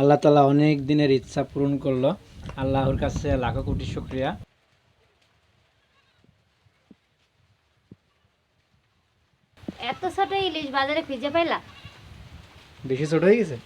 আল্লাহ তালা অনেক দিনের ইচ্ছা পূরণ করল। আল্লাহর কাছে লাখো কোটি শুক্রিয়া। এত ছোট ইলিশ বাজারে খুঁজে পাইলা? বেশি ছোট হয়ে গেছে?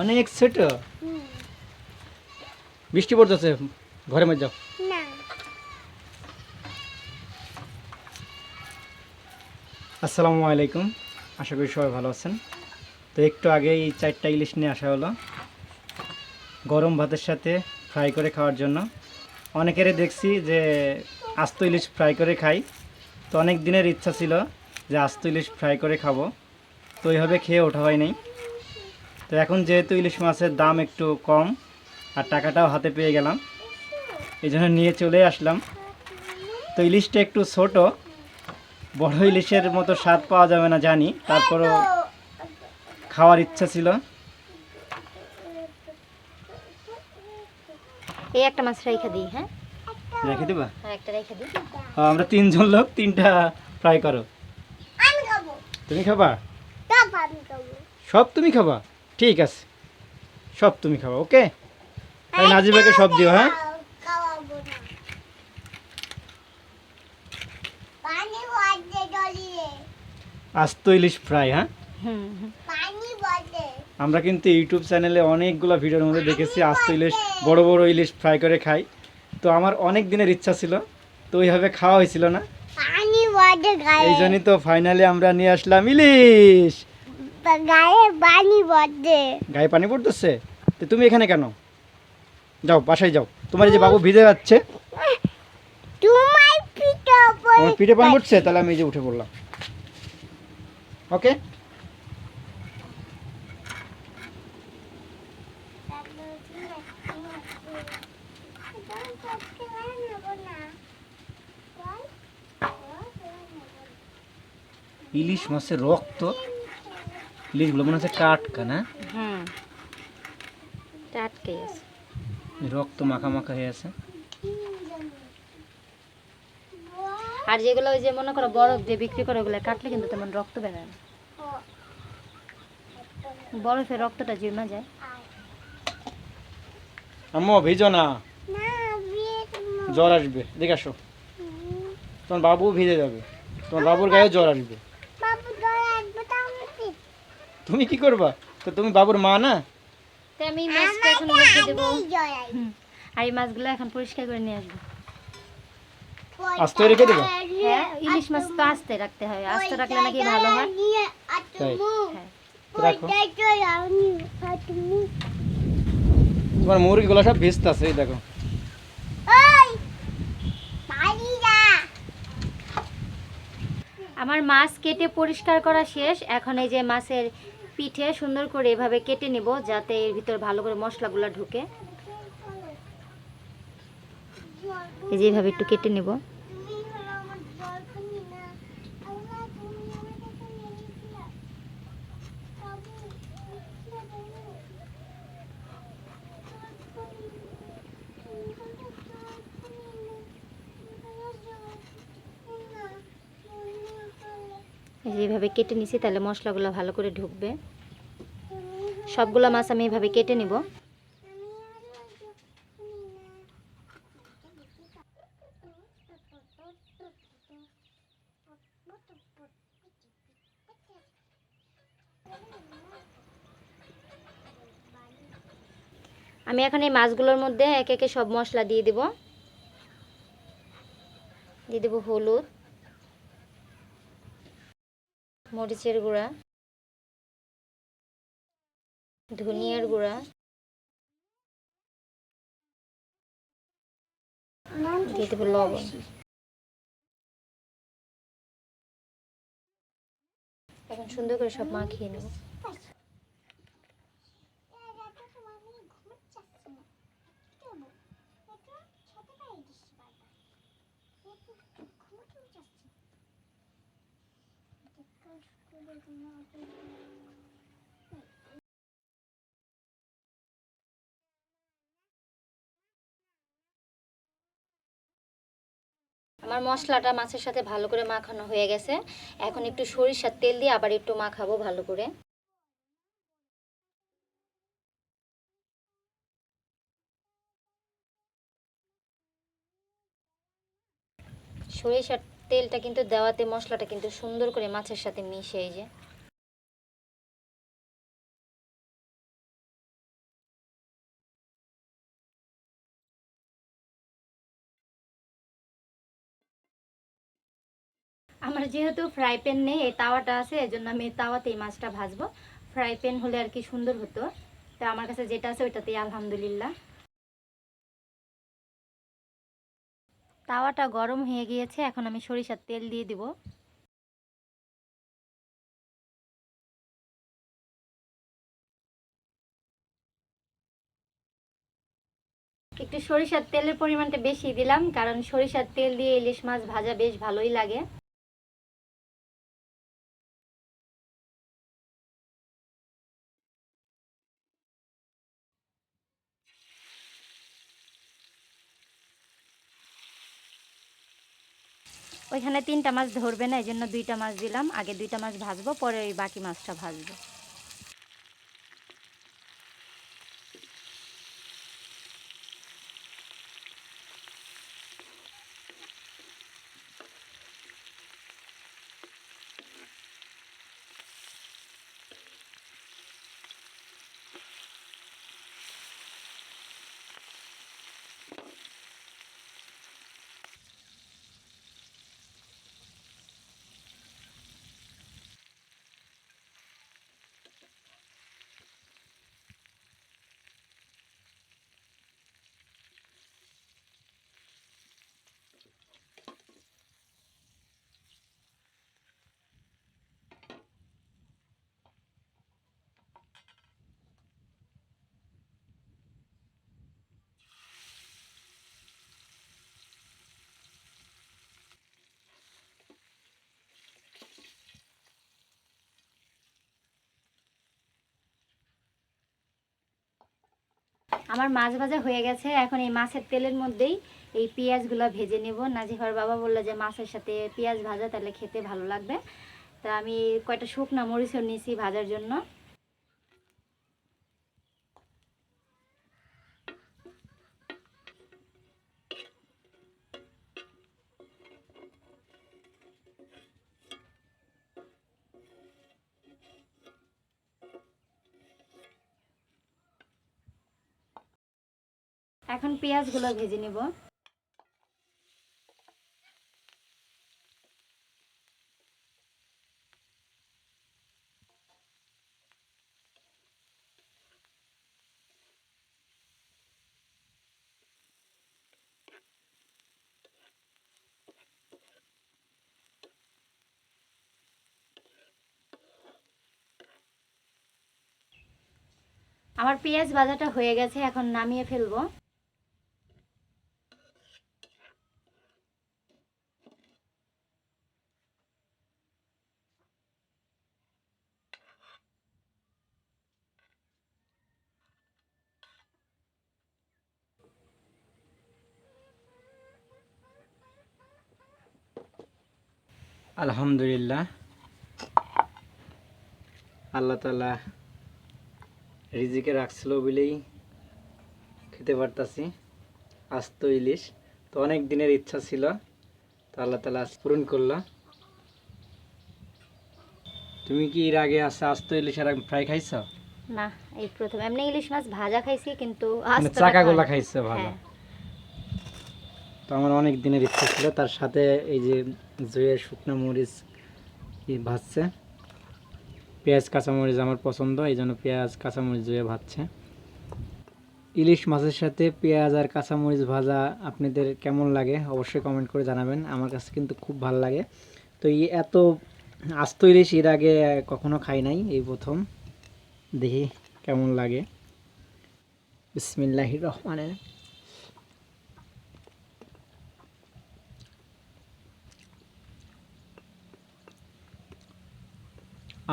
অনেক ছোট? বৃষ্টি পড়তেছে ঘরে মধ্যে যাও। আসসালামু আলাইকুম। আশা করি সবাই ভালো আছেন। তো একটু আগে এই চারটা ইলিশ নিয়ে আসা হলো। গরম ভাতের সাথে ফ্রাই করে খাওয়ার জন্য। অনেকেরই দেখছি যে আস্ত ইলিশ ফ্রাই করে খাই। তো অনেক দিনের ইচ্ছা ছিল যে আস্ত ইলিশ ফ্রাই করে খাব। তো এইভাবে খেয়ে ওঠা হয় নাই তো এখন যেহেতু ইলিশ মাছের দাম একটু কম আর টাকাটাও হাতে পেয়ে গেলাম, এই জন্য নিয়ে চলে আসলাম। তো ইলিশটা একটু ছোটো বড় ইলিশের মতো স্বাদ পাওয়া যাবে না জানি। তারপরও খাওয়ার ইচ্ছা ছিল। এই একটা মাছ রেখে দিই হ্যাঁ? রেখে দেবা? আর একটা রেখে দিই। হ্যাঁ, আমরা তিনজন লোক তিনটা ফ্রাই করো। আমি খাব। তুমি খাবা? সব আমি খাব। সব তুমি খাবা? ঠিক আছে। সব তুমি খাবা ওকে? তাই নাজিবাকে সব দিও হ্যাঁ খাওয়াবো না পানি বদলে ডলিয়ে আস্ত ইলিশ ফ্রাই হ্যাঁ? আমরা কিন্তু ইউটিউব চ্যানেলে অনেকগুলো ভিডিওর মধ্যে দেখেছি আস্ত ইলিশ বড় বড় ইলিশ ফ্রাই করে খাই। তো আমার অনেক দিনের ইচ্ছা ছিল তো ওইভাবে খাওয়া হয়েছিল না। পানি বদলে গায়ে। এই জন্যই তো ফাইনালি আমরা নিয়ে আসলাম ইলিশ। গায়ে পানি গায়ে পানি পড়তেছে? তো তুমি এখানে কেন? যাও বাসায় যাও। তোমার এই যে বাবু ভিজে যাচ্ছে। তোমার পিঠে পানি পড়ছে? তাহলে আমি এই যে উঠে পড়লাম। ওকে ইলিশ মাছের রক্ত। ইলিশগুলো মনে হচ্ছে টাটকা না? হুম। টাটকে আছে এই রক্ত মাখা মাখা হয়ে আছে। আর যেগুলো ওই যে মনে করো বরফ দিয়ে বিক্রি করে ওগুলো কাটলে কিন্তু তেমন রক্ত বেরোয় না। বরফের রক্তটা জমা যায়। আম্মু ভিজো না। জ্বর আসবে। দেখে আসো। তোমার বাবু ভিজে যাবে। তোমার বাবুর গায়ে জ্বর আসবে। বাবু দয়া আসবে তাহলে কি? তুমি কি করবা? তো তুমি বাবুর মা না? তো আমি মাছটা এখন রেখে দেবো। আর এই মাছগুলো এখন পরিষ্কার করে নিয়ে আসব। আস্তে রেখে দেবো? হ্যাঁ ইলিশ মাছ তো আস্তে রাখতে হয়। আস্তে রাখলে নাকি ভালো হয়? তাই। রাখো। তোমার মুরগিগুলো সব ভিজতেছে এই দেখো। আমার মাছ কেটে পরিষ্কার করা শেষ। এখন এই যে মাছের পিঠে সুন্দর করে এভাবে কেটে নেব যাতে এর ভিতর ভালো করে মশলাগুলো ঢুকে। এই যে এইভাবে একটু কেটে নেব। এইভাবে কেটে নিছি, তাহলে মশলাগুলো ভালো করে ঢুকবে। সবগুলো মাছ আমি এইভাবে কেটে নিব। আমি এখন এই মাছগুলোর মধ্যে এক একে সব মশলা দিয়ে দেব। দিয়ে দেবো হলুদ, মরিচের গুঁড়া, ধনিয়ার গুঁড়া। দিয়ে দেবো লবণ। এখন সুন্দর করে সব মাখিয়ে নেব। আমার মশলাটা মাছের সাথে ভালো করে মাখানো হয়ে গেছে। এখন একটু সরিষার তেল দিয়ে আবার একটু মাখাবো ভালো করে। সরিষার তেলটা কিন্তু দেওয়াতে মশলাটা কিন্তু সুন্দর করে মাছের সাথে মিশে এই যে। আমার যেহেতু ফ্রাই প্যান নেই, এই তাওয়াটা আছে, এজন্য আমি এই তাওয়াতেই মাছটা ভাজবো। ফ্রাই প্যান হলে আর কি সুন্দর হতো। তো আমার কাছে যেটা আছে ওইটাতেই আলহামদুলিল্লাহ। তাওয়াটা গরম হয়ে গিয়েছে, এখন আমি সরিষার তেল দিয়ে দিব। একটু সরিষার তেলের পরিমাণটা বেশি দিলাম, কারণ সরিষার তেল দিয়ে ইলিশ মাছ ভাজা বেশ ভালোই লাগে। ওইখানে তিনটা মাছ ধরবে না এই জন্য দুইটা মাছ দিলাম। আগে দুইটা মাছ ভাজবো, পরে ওই বাকি মাছটা ভাজবো। আমার মাছ ভাজা হয়ে গেছে। এখন এই মাছের তেলের মধ্যেই এই পেঁয়াজগুলো ভেজে নেব। নাজিফার বাবা বলল যে মাছের সাথে পেঁয়াজ ভাজা তাহলে খেতে ভালো লাগবে। তা আমি কয়টা শুকনা মরিচও নিয়েছি ভাজার জন্য। এখন পেঁয়াজগুলো ভেজে নেব। আমার পেঁয়াজ ভাজাটা হয়ে গেছে এখন নামিয়ে ফেলব। আলহামদুলিল্লাহ। আল্লাহ তালা রিজিকে রাখছিল বলেই খেতে পারতাছি। আস্ত ইলিশ তো অনেক দিনের ইচ্ছা ছিল তো আল্লাহ তালা আজ পূরণ করল। তুমি কি এর আগে আছে আস্ত ইলিশ আর ফ্রাই খাইছ? না এই প্রথম এমনি ইলিশ মাছ ভাজা খাইছি কিন্তু মানে চাকাগুলা খাইছো ভালো। হ্যাঁ। তো আমার অনেক দিনের ইচ্ছা ছিল। তার সাথে এই যে জয়ের শুকনো মরিচ কি ভাজছে, পেঁয়াজ, কাঁচামরিচ আমার পছন্দ এই জন্য পেঁয়াজ, কাঁচামরিচ জয়ে ভাজছে। ইলিশ মাছের সাথে পেঁয়াজ আর কাঁচামরিচ ভাজা আপনাদের কেমন লাগে অবশ্যই কমেন্ট করে জানাবেন। আমার কাছে কিন্তু খুব ভালো লাগে। তো এই এত আস্ত ইলিশ এর আগে কখনো খাই নাই, এই প্রথম। দেখি কেমন লাগে। বিসমিল্লাহির রহমানের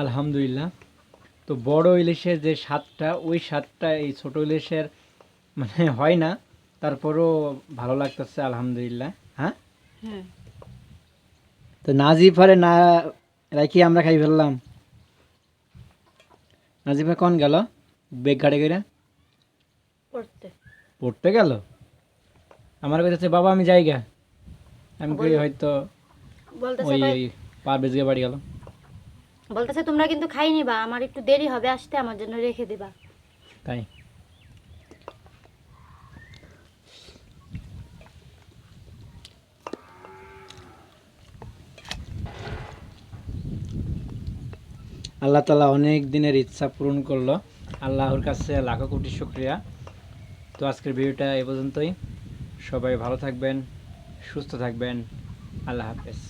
আলহামদুলিল্লাহ। তো বড় ইলিশের যে স্বাদটা ওই স্বাদটা এই ছোট ইলিশের মানে হয় না। তারপরও ভালো লাগতেছে আলহামদুলিল্লাহ। হ্যাঁ? হুম তো নাজিফারে না রাখি আমরা খাই ফেললাম। নাজিফা কোন গেল? বেগ গাড়ি করে পড়তে। পড়তে গেল? আমার কাছে বাবা আমি যাই গা আমি হয়তো ওই গিয়ে বাড়ি গেল বলতেছে, তোমরা কিন্তু খাই নিবা, আমার একটু দেরি হবে, আসতে আমার জন্য রেখে দিবা। তাই? আল্লাহ তালা অনেক দিনের ইচ্ছা পূরণ করল। আল্লাহর কাছে লাখো কোটি শুক্রিয়া। তো আজকের ভিডিওটা এ পর্যন্তই। সবাই ভালো থাকবেন, সুস্থ থাকবেন। আল্লাহ হাফেজ।